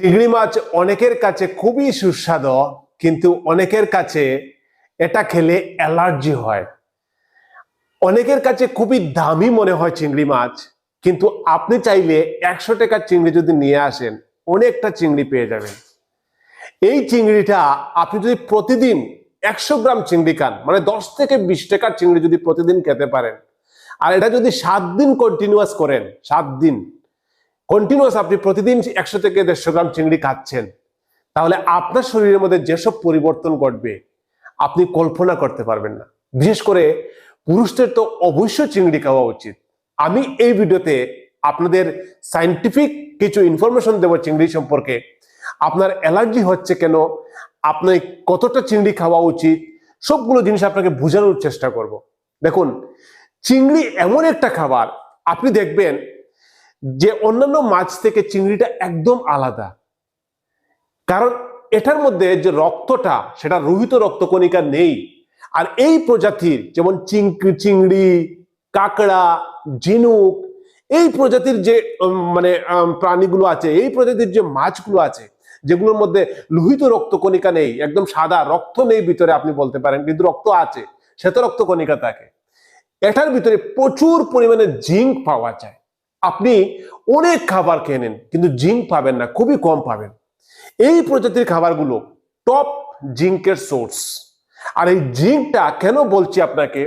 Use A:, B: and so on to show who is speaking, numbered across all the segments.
A: চিংড়ি মাছ অনেকের কাছে খুবই সুস্বাদু, কিন্তু অনেকের কাছে এটা খেলে অ্যালার্জি হয়। অনেকের কাছে খুবই দামি মনে হয় চিংড়ি মাছ, কিন্তু আপনি চাইলে একশো টাকার চিংড়ি যদি নিয়ে আসেন, অনেকটা চিংড়ি পেয়ে যাবেন। এই চিংড়িটা আপনি যদি প্রতিদিন একশো গ্রাম চিংড়ি খান মানে দশ থেকে বিশ টাকার চিংড়ি যদি প্রতিদিন খেতে পারেন, আর এটা যদি সাত দিন কন্টিনিউয়াস করেন, সাত দিন কন্টিনিউয়াস আপনি প্রতিদিন একশো থেকে দেড়শো গ্রাম চিংড়ি খাচ্ছেন, তাহলে আপনার শরীরের মধ্যে যেসব পরিবর্তন ঘটবে, আপনি কল্পনা করতে পারবেন না। বিশেষ করে পুরুষদের তো অবশ্যই চিংড়ি খাওয়া উচিত। আমি এই ভিডিওতে আপনাদের সাইন্টিফিক কিছু ইনফরমেশন দেবো চিংড়ি সম্পর্কে। আপনার অ্যালার্জি হচ্ছে কেন? আপনি কতটা চিংড়ি খাওয়া উচিত? সবগুলো জিনিস আপনাকে বোঝানোর চেষ্টা করব। দেখুন, চিংড়ি এমন একটা খাবার, আপনি দেখবেন যে অন্যান্য মাছ থেকে চিংড়িটা একদম আলাদা। কারণ এটার মধ্যে যে রক্তটা, সেটা রোহিত রক্তকণিকা নেই। আর এই প্রজাতির যেমন চিংড়ি চিংড়ি, কাঁকড়া, ঝিনুক, এই প্রজাতির যে মানে প্রাণীগুলো আছে, এই প্রজাতির যে মাছগুলো আছে, যেগুলোর মধ্যে লোহিত রক্তকণিকা নেই, একদম সাদা, রক্ত নেই ভিতরে আপনি বলতে পারেন, কিন্তু রক্ত আছে, শ্বেত রক্তকণিকা থাকে। এটার ভিতরে প্রচুর পরিমাণে জিঙ্ক পাওয়া যায়। আপনি অনেক খাবার খেয়ে নেন, কিন্তু জিঙ্ক পাবেন না, খুবই কম পাবেন। এই প্রজাতির খাবারগুলো টপ জিঙ্কের সোর্স আর এই জিঙ্কটা কেন বলছি আপনাকে?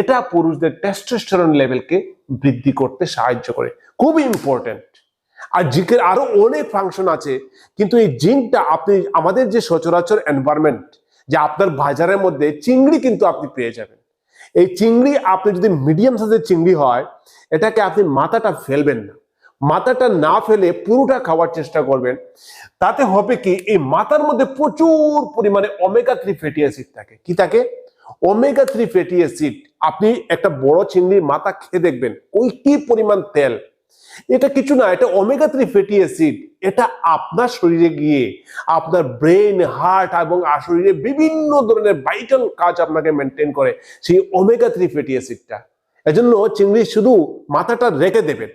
A: এটা পুরুষদের টেস্টোস্টেরন লেভেলকে বৃদ্ধি করতে সাহায্য করে। খুবই ইম্পর্টেন্ট আর জিঙ্কের আরও অনেক ফাংশন আছে, কিন্তু এই জিঙ্কটা আপনি, আমাদের যে সচরাচর এনভায়রনমেন্ট যে আপনার বাজারের মধ্যে চিংড়ি কিন্তু আপনি পেয়ে যাবেন। এই চিংড়ি আপনি যদি মিডিয়াম সাইজের চিংড়ি হয়, এটাকে আপনি মাথাটা ফেলবেন না। মাথাটা না ফেলে পুরোটা খাওয়ার চেষ্টা করবেন। তাতে হবে কি, এই মাথার মধ্যে প্রচুর পরিমাণে অমেগা থ্রি ফ্যাটি অ্যাসিড থাকে। কি থাকে? ওমেগা থ্রি ফ্যাটি অ্যাসিড আপনি একটা বড় চিংড়ির মাথা খেয়ে দেখবেন, ওই কি পরিমাণ তেল। এটা কিছু না, এটা ওমেগা থ্রি ফ্যাটি অ্যাসিড এটা আপনার শরীরে গিয়ে আপনার ব্রেন হার্ট এবং শরীরে বিভিন্ন ধরনের ভাইটাল কাজ আপনাকে মেনটেন করে সেই ওমেগা থ্রি ফ্যাটি অ্যাসিডটা এজন্য চিংড়ি শুধু মাথাটা রেখে দেবেন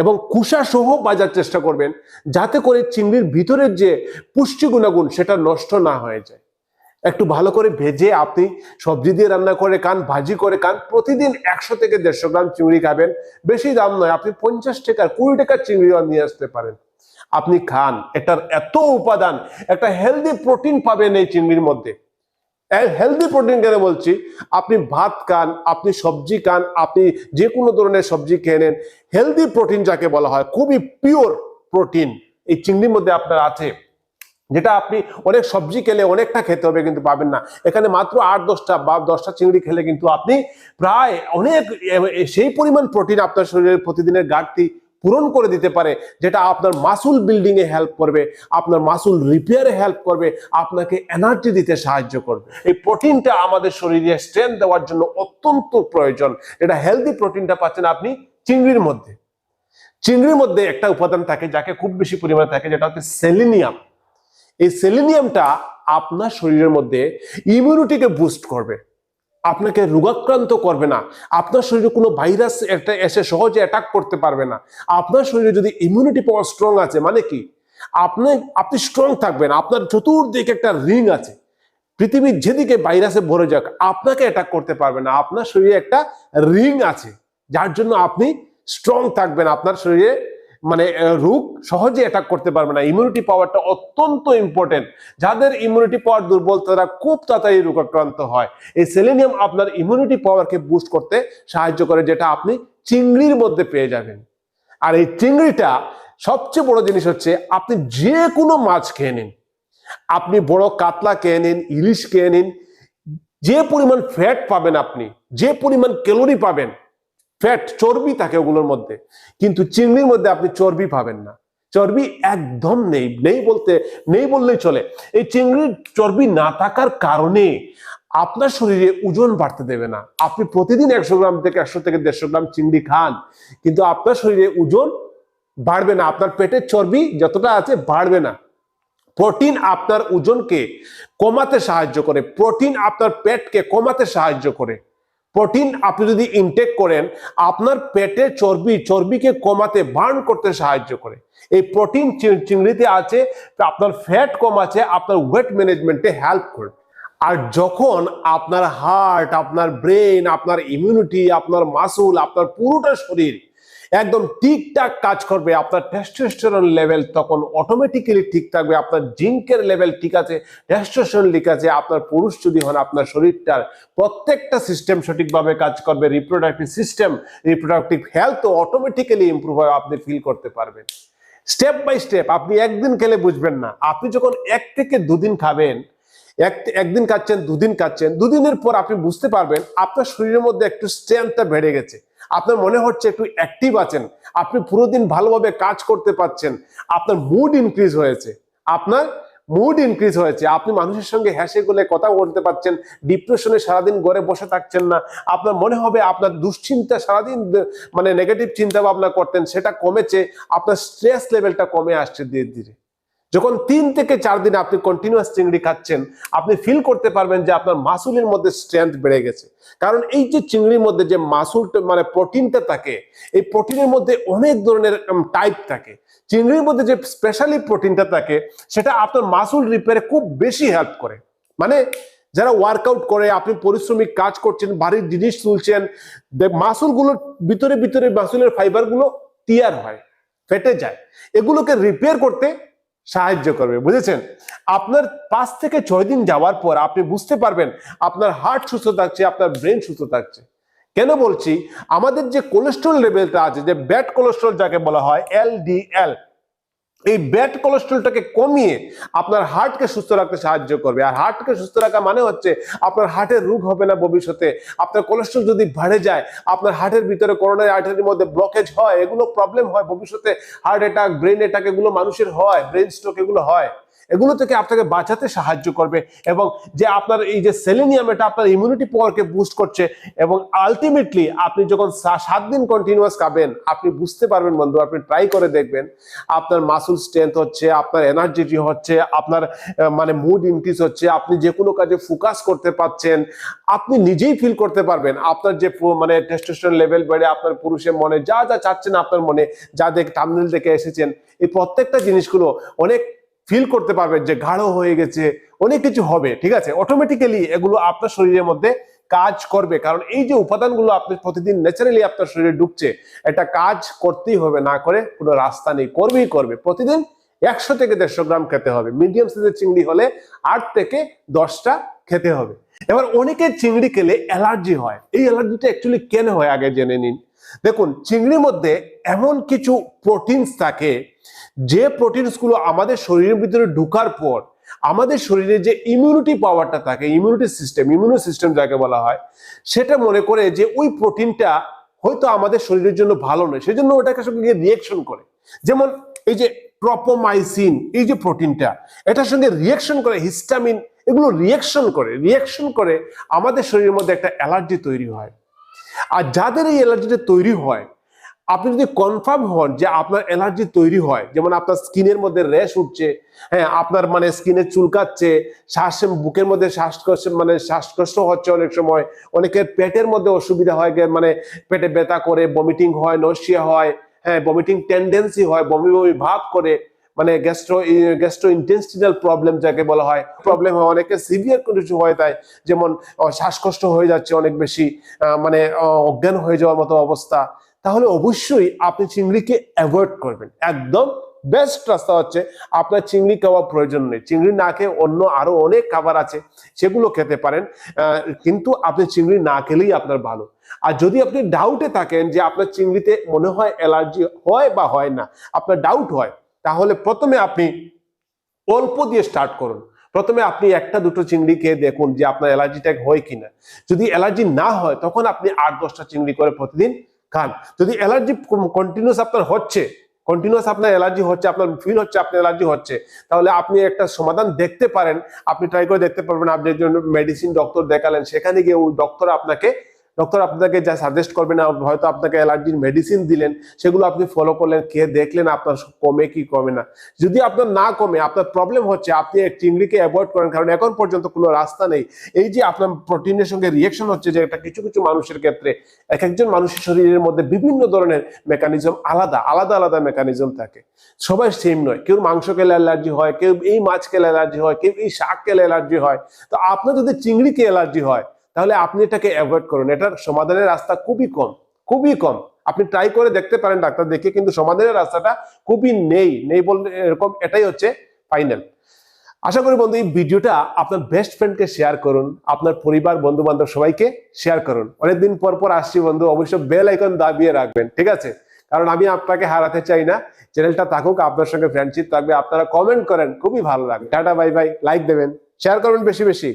A: এবং কুষা সহ বাজার চেষ্টা করবেন, যাতে করে চিংড়ির ভিতরের যে পুষ্টি গুণাগুণ সেটা নষ্ট না হয়ে যায়। একটু ভালো করে ভেজে আপনি সবজি দিয়ে রান্না করে খান, ভাজি করে খান, প্রতিদিন একশো থেকে দেড়শো গ্রাম চিংড়ি খাবেন। বেশি দাম নয়, আপনি পঞ্চাশ টাকার, কুড়ি টাকার চিংড়িও নিয়ে আসতে পারেন। আপনি খান, এটার এত উপাদান, একটা হেলদি প্রোটিন পাবেন এই চিংড়ির মধ্যে। হেলদি প্রোটিন কেন বলছি? আপনি ভাত খান, আপনি সবজি খান, আপনি যে কোনো ধরনের সবজি খেয়ে নেন। হেলদি প্রোটিন যাকে বলা হয়, খুবই পিওর প্রোটিন এই চিংড়ির মধ্যে আপনার আছে। যেটা আপনি অনেক সবজি খেলে অনেকটা খেতে হবে কিন্তু পাবেন না। এখানে মাত্র আট দশটা বা দশটা চিংড়ি খেলে কিন্তু আপনি প্রায় অনেক সেই পরিমাণ প্রোটিন আপনার শরীরের প্রতিদিনের ঘাটতি পূরণ করে দিতে পারে, যেটা আপনার মাসুল বিল্ডিং এ হেল্প করবে, আপনার মাসুল রিপেয়ারে হেল্প করবে, আপনাকে এনার্জি দিতে সাহায্য করবে। এই প্রোটিনটা আমাদের শরীরে স্ট্রেংথ দেওয়ার জন্য অত্যন্ত প্রয়োজন। এটা হেলদি প্রোটিনটা পাচ্ছেন আপনি চিংড়ির মধ্যে। চিংড়ির মধ্যে একটা উপাদান থাকে যাকে খুব বেশি পরিমাণে থাকে, যেটা হচ্ছে সেলিনিয়াম এই সেলিনিয়ামটা আপনার শরীরের মধ্যে ইমিউনিটিকে বুস্ট করবে। আপনাকে রোগাক্রান্ত করবে না। আপনার শরীরে কোনো ভাইরাস একটা এসে সহজে অ্যাটাক করতে পারবে না। আপনার শরীরে যদি ইমিউনিটি পাওয়ার স্ট্রং আছে মানে কি? আপনি আপনি স্ট্রং থাকবেন। আপনার চতুর্দিকে একটা রিং আছে। পৃথিবীর যেদিকে ভাইরাসে ভরে যাক, আপনাকে অ্যাটাক করতে পারবে না। আপনার শরীরে একটা রিং আছে। যার জন্য আপনি স্ট্রং থাকবেন। আপনার শরীরে মানে রোগ সহজে অ্যাটাক করতে পারবে না। ইমিউনিটি পাওয়ারটা অত্যন্ত ইম্পর্টেন্ট যাদের ইমিউনিটি পাওয়ার দুর্বল, তারা খুব তাড়াতাড়ি রোগাক্রান্ত হয়। এই সেলেনিয়াম আপনার ইমিউনিটি পাওয়ারকে বুস্ট করতে সাহায্য করে, যেটা আপনি চিংড়ির মধ্যে পেয়ে যাবেন। আর এই চিংড়িটা সবচেয়ে বড় জিনিস হচ্ছে, আপনি যে কোনো মাছ খেয়ে নিন। আপনি বড় কাতলা খেয়ে নিন, ইলিশ খেয়ে নিন, যে পরিমাণ ফ্যাট পাবেন আপনি, যে পরিমাণ ক্যালোরি পাবেন ফ্যাট চর্বি থাকে ওগুলোর মধ্যে। কিন্তু চিংড়ির মধ্যে আপনি চর্বি পাবেন না। চর্বি একদম নেই নেই বলতে, নেই বললেই চলে। এই চিংড়ির চর্বি না থাকার কারণে আপনার শরীরে ওজন বাড়তে দেবে না। আপনি প্রতিদিন একশো গ্রাম থেকে একশো থেকে দেড়শো গ্রাম চিংড়ি খান, কিন্তু আপনার শরীরে ওজন বাড়বে না। আপনার পেটের চর্বি যতটা আছে বাড়বে না। প্রোটিন আপনার ওজনকে কমাতে সাহায্য করে। প্রোটিন আপনার পেটকে কমাতে সাহায্য করে। প্রোটিন আপনি যদি ইনটেক করেন, আপনার পেটে চর্বি, চর্বিকে কমাতে বার্ন করতে সাহায্য করে। এই প্রোটিন চিংড়িতে আছে, আপনার ফ্যাট কম আছে, আপনার ওয়েট ম্যানেজমেন্টে হেল্প করে। আর যখন আপনার হার্ট আপনার ব্রেন আপনার ইমিউনিটি আপনার মাসুল আপনার পুরোটা শরীর একদম ঠিকঠাক কাজ করবে, আপনার টেস্টোস্টেরন লেভেল তখন অটোমেটিক্যালি ঠিক থাকবে, আপনার জিঙ্কের লেভেল ঠিক আছে টেস্টোস্টেরন ঠিক আছে, আপনার পুরুষ যদি হন, আপনার শরীরটার প্রত্যেকটা সিস্টেম সঠিকভাবে কাজ করবে reproductive system reproductive health automatically improve হবে আপনি ফিল করতে পারবেন। স্টেপ বাই স্টেপ আপনি একদিন খেলে বুঝবেন না, আপনি যখন এক থেকে দুদিন খাবেন, এক একদিন খাচ্ছেন, দুদিন খাচ্ছেন, দুদিনের পর আপনি বুঝতে পারবেন, আপনার শরীরের মধ্যে একটু স্ট্রেংথটা বেড়ে গেছে। আপনার মনে হচ্ছে একটু অ্যাক্টিভ আছেন, আপনি পুরো দিন ভালোভাবে কাজ করতে পারছেন, আপনার মুড ইনক্রিজ হয়েছে, আপনার মুড ইনক্রিজ হয়েছে, আপনি মানুষের সঙ্গে হেসে গলে কথা বলতে পারছেন ডিপ্রেশনে সারাদিন ঘরে বসে থাকছেন না, আপনার মনে হবে আপনার দুশ্চিন্তা সারাদিন মানে নেগেটিভ চিন্তা ভাবনা করতেন, সেটা কমেছে, আপনার স্ট্রেস লেভেলটা কমে আসছে ধীরে ধীরে। যখন তিন থেকে চার দিন আপনি কন্টিনিউয়াস চিংড়ি খাচ্ছেন, আপনি ফিল করতে পারবেন যে আপনার মাসুলের মধ্যে স্ট্রেংথ বেড়ে গেছে। কারণ এই যে চিংড়ির মধ্যে যে মাসুলটা মানে প্রোটিনটা থাকে, এই প্রোটিনের মধ্যে অনেক ধরনের টাইপ থাকে। চিংড়ির মধ্যে যে স্পেশালি প্রোটিনটা থাকে, সেটা আপনার মাসুল রিপেয়ারে খুব বেশি হেল্প করে। মানে যারা ওয়ার্কআউট করে, আপনি পরিশ্রমিক কাজ করছেন, বাড়ির জিনিস তুলছেন মাসুলগুলোর ভিতরে ভিতরে মাসুলের ফাইবারগুলো টিয়ার হয়, ফেটে যায়। এগুলোকে রিপেয়ার করতে সাহায্য করবে, বুঝেছেন? আপনার পাঁচ থেকে ছয় দিন যাওয়ার পর আপনি বুঝতে পারবেন আপনার হার্ট সুস্থ থাকছে, আপনার ব্রেন সুস্থ থাকছে। কেন বলছি? আমাদের যে কোলেস্ট্রল লেভেলটা আছে, যে ব্যাড কোলেস্ট্রল যাকে বলা হয় এলডিএল এই ব্যাড কোলেস্ট্রলটাকে কমিয়ে আপনার হার্টকে সুস্থ রাখতে সাহায্য করবে। আর হার্টকে সুস্থ রাখা মানে হচ্ছে আপনার হার্টের রোগ হবে না ভবিষ্যতে। আপনার কোলেস্ট্রল যদি বাড়ে যায়, আপনার হার্টের ভিতরে করোনারি আর্টারির মধ্যে ব্লকেজ হয়, এগুলো প্রবলেম হয় ভবিষ্যতে। হার্ট অ্যাটাক ব্রেন অ্যাটাক এগুলো মানুষের হয় ব্রেন স্ট্রোক এগুলো হয়। এগুলো থেকে আপনাকে বাঁচাতে সাহায্য করবে এবং যে আপনার এই যে সেলেনিয়াম এটা আপনার ইমিউনিটি পাওয়ারকে বুস্ট করছে এবং আলটিমেটলি আপনি যখন সাত দিন কন্টিনিউয়াস খাবেন, আপনি বুঝতে পারবেন বন্ধু, আপনি ট্রাই করে দেখবেন, আপনার মাসুল স্ট্রেংথ হচ্ছে, আপনার এনার্জিটি হচ্ছে, আপনার মানে মুড ইনক্রিজ হচ্ছে, আপনি যে কোনো কাজে ফোকাস করতে পারছেন, আপনি নিজেই ফিল করতে পারবেন। আপনার যে মানে টেস্টোস্টেরন লেভেল বেড়ে আপনার পুরুষের মনে যা যা চাচ্ছেন আপনার মনে, যা দেখ টার্মিনাল দেখে এসেছেন, এই প্রত্যেকটা জিনিসগুলো অনেক ফিল করতে পারবেন যে গাঢ় হয়ে গেছে, অনেক কিছু হবে, ঠিক আছে? অটোমেটিক্যালি এগুলো আপনার শরীরের মধ্যে কাজ করবে। কারণ এই যে উপাদানগুলো আপনি প্রতিদিন ন্যাচারালি আপনার শরীরে ঢুকছে এটা কাজ করতেই হবে, না করে কোনো রাস্তা নেই, করবেই করবে। প্রতিদিন একশো থেকে দেড়শো গ্রাম খেতে হবে। মিডিয়াম সাইজের চিংড়ি হলে আট থেকে দশটা খেতে হবে। এবার অনেকের চিংড়ি খেলে অ্যালার্জি হয়। এই অ্যালার্জিটা অ্যাকচুয়ালি কেন হয়? আগে জেনে নিন। দেখুন, চিংড়ির মধ্যে এমন কিছু প্রোটিনস থাকে, যে প্রোটিনসগুলো আমাদের শরীরের ভিতরে ঢুকার পর আমাদের শরীরে যে ইমিউনিটি পাওয়ারটা থাকে ইমিউনিটি সিস্টেম ইমিউনো সিস্টেম যাকে বলা হয়, সেটা মনে করে যে ওই প্রোটিনটা হয়তো আমাদের শরীরের জন্য ভালো নয়। সেজন্য ওটাকে সঙ্গে রিয়েকশন করে। যেমন এই যে প্রপোমাইসিন এই যে প্রোটিনটা এটার সঙ্গে রিয়েকশন করে হিস্টামিন এগুলো রিয়েকশন করে। রিয়েকশন করে আমাদের শরীরের মধ্যে একটা অ্যালার্জি তৈরি হয়। আর যাদের এই অ্যালার্জিটা তৈরি হয়, আপনি যদি কনফার্ম হন যে আপনার অ্যালার্জি তৈরি হয়, যেমন আপনার স্কিনের মধ্যে র্যাশ উঠছে হ্যাঁ আপনার মানে স্কিনে চুলকাচ্ছে, শ্বাস বুকের মধ্যে শ্বাসকষ্ট মানে শ্বাসকষ্ট হচ্ছে অনেক সময়, অনেকের পেটের মধ্যে অসুবিধা হয় মানে পেটে ব্যথা করে বমিটিং হয় নসিয়া হয় হ্যাঁ বমিটিং টেন্ডেন্সি হয়, বমি বমি ভাব করে মানে গ্যাস্ট্রো গ্যাস্ট্রো ইন্টেস্টিনাল প্রবলেম যাকে বলা হয় প্রবলেম হয় অনেকে সিভিয়ার কিছু হয় তাই, যেমন শ্বাসকষ্ট হয়ে যাচ্ছে অনেক বেশি মানে অজ্ঞান হয়ে যাওয়ার মতো অবস্থা, তাহলে অবশ্যই আপনি চিংড়িকে অ্যাভয়েড করবেন। একদম বেস্ট রাস্তা হচ্ছে আপনার চিংড়ি খাওয়া প্রয়োজন নেই। চিংড়ি না খেয়ে অন্য আরও অনেক খাবার আছে, সেগুলো খেতে পারেন কিন্তু আপনি চিংড়ি না খেলেই আপনার ভালো। আর যদি আপনি ডাউটে থাকেন যে আপনার চিংড়িতে মনে হয় অ্যালার্জি হয় বা হয় না, আপনার ডাউট হয় তাহলে প্রথমে আপনি অল্প দিয়ে স্টার্ট করুন। প্রথমে আপনি একটা, দুটো চিংড়ি খেয়ে দেখুন যে আপনার অ্যালার্জিটা হয় কিনা। যদি অ্যালার্জি না হয়, তখন আপনি আট, দশটা চিংড়ি করে প্রতিদিন খান। যদি অ্যালার্জি কন্টিনিউস আপনার হচ্ছে কন্টিনিউস আপনার অ্যালার্জি হচ্ছে, আপনার ফিল হচ্ছে, আপনার অ্যালার্জি হচ্ছে, তাহলে আপনি একটা সমাধান দেখতে পারেন। আপনি ট্রাই করে দেখতে পারবেন, আপনি একজন মেডিসিন ডক্টর দেখালেন, সেখানে গিয়ে ওই ডক্টর আপনাকে ডক্টর আপনাকে যা সাজেস্ট করবেন না হয়তো আপনাকে অ্যালার্জির মেডিসিন দিলেন, সেগুলো আপনি ফলো করলেন কে দেখলেন আপনার কমে কি কমে না। যদি আপনার না কমে, আপনার প্রবলেম হচ্ছে, আপনি চিংড়িকে অ্যাভয়েড করেন, কারণ এখন পর্যন্ত কোনো রাস্তা নেই। এই যে আপনার প্রোটিনের সঙ্গে রিয়েকশন হচ্ছে, যে এটা কিছু কিছু মানুষের ক্ষেত্রে এক একজন মানুষের শরীরের মধ্যে বিভিন্ন ধরনের মেকানিজম আলাদা আলাদা আলাদা মেকানিজম থাকে। সবাই সেম নয়। কেউ মাংস খেলে অ্যালার্জি হয়, কেউ এই মাছ খেলে অ্যালার্জি হয়, কেউ এই শাক খেলে অ্যালার্জি হয়। তো আপনার যদি চিংড়িকে অ্যালার্জি হয় তাহলে আপনি এটাকে অ্যাভয়েড করুন। এটার সমাধানের রাস্তা খুবই কম খুবই কম। আপনি ট্রাই করে দেখতে পারেন, ডাক্তার দেখে, কিন্তু সমাধানের রাস্তাটা খুবই নেই। নেই বললে এরকম, এটাই হচ্ছে ফাইনাল আশা করি বন্ধু, এই ভিডিওটা আপনার বেস্ট ফ্রেন্ডকে শেয়ার করুন, আপনার পরিবার বন্ধু বান্ধব সবাইকে শেয়ার করুন। অনেকদিন পর পর আসছি বন্ধু অবশ্যই বেল আইকন দাবিয়ে রাখবেন, ঠিক আছে? কারণ আমি আপনাকে হারাতে চাই না। চ্যানেলটা থাকুক, আপনার সঙ্গে ফ্রেন্ডশিপ থাকবে, আপনারা কমেন্ট করেন, খুবই ভালো লাগবে। টাটা বাই বাই লাইক দেবেন শেয়ার করবেন বেশি বেশি।